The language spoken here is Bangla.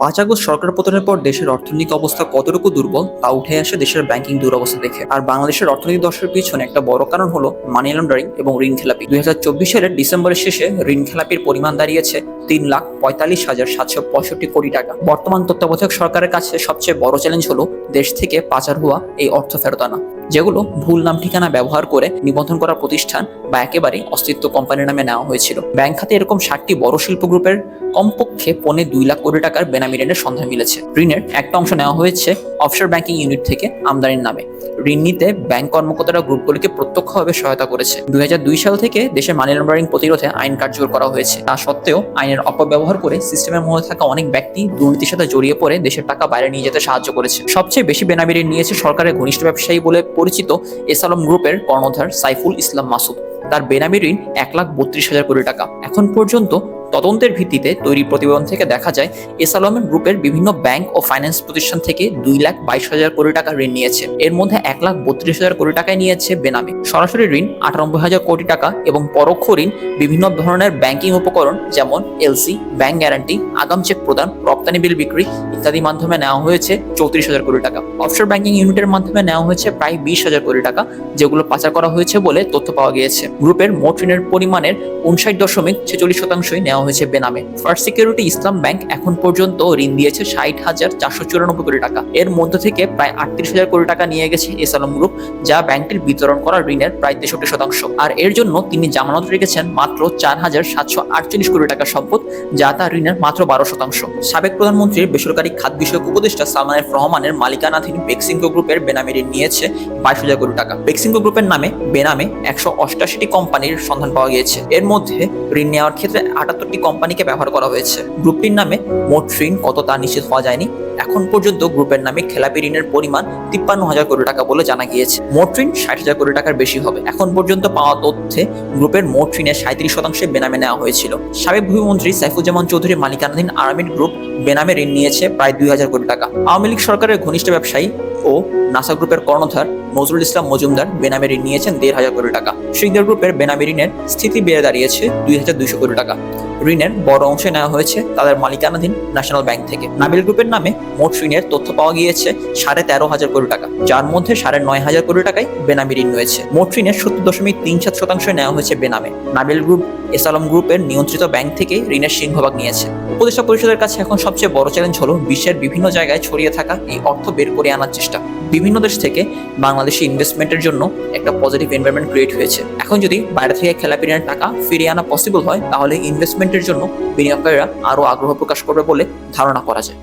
পাঁচ আগস্ট সরকার পতনের পর দেশের অর্থনৈতিক অবস্থা কতটুকু দুর্বল, তা উঠে আসে দেশের ব্যাংকিং দুরবস্থা দেখে। আর বাংলাদেশের অর্থনৈতিক দর্শের পিছনে একটা বড় কারণ হলো মানি লন্ডারিং এবং ঋণ খেলাপি। দুই হাজার চব্বিশ সালের ডিসেম্বরের শেষে ঋণ খেলাপির পরিমাণ দাঁড়িয়েছে তিন লাখ পঁয়তাল্লিশ হাজার সাতশো পঁয়ষট্টি কোটি টাকা। বর্তমান তত্ত্বাবধায়ক সরকারের কাছে সবচেয়ে বড় চ্যালেঞ্জ হলো দেশ থেকে পাচার হওয়া এই অর্থ ফেরত আনা। যেগুলো ভুল নাম ঠিকানা ব্যবহার করে নিবন্ধন করা প্রতিষ্ঠান বা একেবারে অস্তিত্ব কোম্পানির নামে নেওয়া হয়েছিল। ব্যাংক খাতে এরকম ষাটটি বড় শিল্প গ্রুপের কমপক্ষে পৌনে দুই লাখ কোটি টাকার বেনামি ঋণের সন্ধান মিলেছে। ঋণের একটা অংশ নেওয়া হয়েছে অফশোর ব্যাংকিং ইউনিট থেকে আমদানির নামে। ঋণ নিতে ব্যাংক কর্মকর্তারা গ্রুপগুলিকে প্রত্যক্ষভাবে সহায়তা করেছে। দুই সাল থেকে দেশে মানি লন্ডারিং প্রতিরোধে আইন কার্যকর করা হয়েছে। তা সত্ত্বেও আইনের অপব্যবহার করে সিস্টেমের মধ্যে থাকা অনেক ব্যক্তি দুর্নীতির সাথে জড়িয়ে পড়ে দেশের টাকা বাইরে নিয়ে যেতে সাহায্য করেছে। সবচেয়ে বেশি বেনামি ঋণ নিয়েছে সরকারের ঘনিষ্ঠ ব্যবসায়ী বলে পরিচিত এসালম গ্রুপের কর্ণধার সাইফুল ইসলাম মাসুদ। তার বেনামি ঋণ এক লাখ বত্রিশ হাজার কোটি টাকা। এখন পর্যন্ত তদন্তের ভিত্তিতে তৈরি প্রতিবেদন থেকে দেখা যায় এসালমের গ্রুপের বিভিন্ন ব্যাংক ও ফাইন্যান্স প্রতিষ্ঠান থেকে দুই লাখ বাইশ হাজার কোটি টাকা ঋণ নিয়েছে। এর মধ্যে এক লাখ বত্রিশ হাজার কোটি টাকায় নিয়েছে বেনামে। সরাসরি ঋণ আটানব্বই হাজার কোটি টাকা এবং পরোক্ষ ঋণ বিভিন্ন ধরনের ব্যাংকিং উপকরণ যেমন এলসি, ব্যাংক গ্যারান্টি, আগাম চেক প্রদান, রপ্তানি বিল বিক্রি ইত্যাদি মাধ্যমে নেওয়া হয়েছে চৌত্রিশ হাজার কোটি টাকা। অফশোর ব্যাংকিং ইউনিটের মাধ্যমে নেওয়া হয়েছে প্রায় বিশ হাজার কোটি টাকা, যেগুলো পাচার করা হয়েছে বলে তথ্য পাওয়া গিয়েছে। গ্রুপের মোট ঋণের পরিমাণের উনষাট দশমিক ছেচল্লিশ শতাংশই নেওয়া হয়েছে বেনামে। ফার্স্ট সিকিউরিটি ইসলাম ব্যাংক এখন পর্যন্ত ঋণ দিয়েছে ষাট হাজার চারশো চুরানব্বই কোটি টাকা। এর মধ্য থেকে প্রায় আটত্রিশ হাজার কোটি টাকা নিয়ে গেছে এস আলম গ্রুপ, যা ব্যাংকটির বিতরণ করা ঋণের প্রায় তেষট্টি শতাংশ। আর এর জন্য তিনি জামানত রেখেছেন মাত্র চার হাজার সাতশো আটচল্লিশ কোটি টাকা সম্পদ, যা তার ঋণের মাত্র বারো শতাংশ। সাবেক প্রধানমন্ত্রীর বেসরকারি খাত বিষয়ক উপদেষ্টা সালমান এফ রহমানের মালিকানাধীন বেক্সিংকো গ্রুপের বেনামি ঋণ নিয়েছে বাইশ হাজার কোটি টাকা। বেক্সিংকো গ্রুপের নামে, বেনামে একশো অষ্টাশিটি কোম্পানির সন্ধান পাওয়া গিয়েছে। এর মধ্যে ঋণ নেওয়ার ক্ষেত্রে আটাত্তরটি কোম্পানিকে ব্যবহার করা হয়েছে। গ্রুপটির নামে মোট ঋণ কত তা নিশ্চিত হওয়া যায়নি। এখন পর্যন্ত গ্রুপের নামে খেলাপি ঋণের পরিমাণ তিপ্পান্ন হাজার কোটি টাকা বলে জানা গিয়েছে। মোট ঋণ ষাট হাজার কোটি টাকার বেশি হবে। এখন পর্যন্ত পাওয়া তথ্যে গ্রুপের মোট ঋণের সাঁত্রিশ শতাংশে বেনামে নেওয়া হয়েছিল। সাবেক ভূমিমন্ত্রী সাইফুজ্জামান চৌধুরী মালিকানাধীন আরামিড গ্রুপ বেনামে ঋণ নিয়েছে প্রায় দুই হাজার কোটি টাকা। আওয়ামী লীগ সরকারের ঘনিষ্ঠ ব্যবসায়ী ও নাসা গ্রুপের কর্ণধার নজরুল ইসলাম মজুমদার বেনামে ঋণ নিয়েছেন দেড় হাজার কোটি টাকা। শ্রীধর গ্রুপের বেনামে ঋণের স্থিতি বেড়ে দাঁড়িয়েছে দুই হাজার দুইশো কোটি টাকা। ঋণের বড় অংশে নেওয়া হয়েছে তাদের মালিকানাধীন ন্যাশনাল ব্যাংক থেকে। নাবিল গ্রুপের নামে মোট ঋণের তথ্য পাওয়া গিয়েছে সাড়ে তেরো হাজার কোটি টাকা, যার মধ্যে সাড়ে নয় হাজার কোটি টাকায় বেনামি ঋণ রয়েছে। মোট ঋণের সত্তর দশমিক তিন সাত শতাংশ নেওয়া হয়েছে বেনামে। নাবিল গ্রুপ, এসালম গ্রুপের নিয়ন্ত্রিত ব্যাংক থেকে ঋণের সিংহভাগ নিয়েছে। উপদেষ্টা পরিষদের কাছে এখন সবচেয়ে বড় চ্যালেঞ্জ হলো বিশ্বের বিভিন্ন জায়গায় ছড়িয়ে থাকা এই অর্থ বের করে আনার চেষ্টা। বিভিন্ন দেশ থেকে বাংলাদেশে ইনভেস্টমেন্টের জন্য একটা পজিটিভ এনভায়রনমেন্ট ক্রিয়েট হয়েছে। এখন যদি বাইরে থেকে খেলাপি টাকা ফিরিয়ে আনা পসিবল হয়, তাহলে ইনভেস্টমেন্টের জন্য বিনিয়োগকারীরা আরও আগ্রহ প্রকাশ করবে বলে ধারণা করা যায়।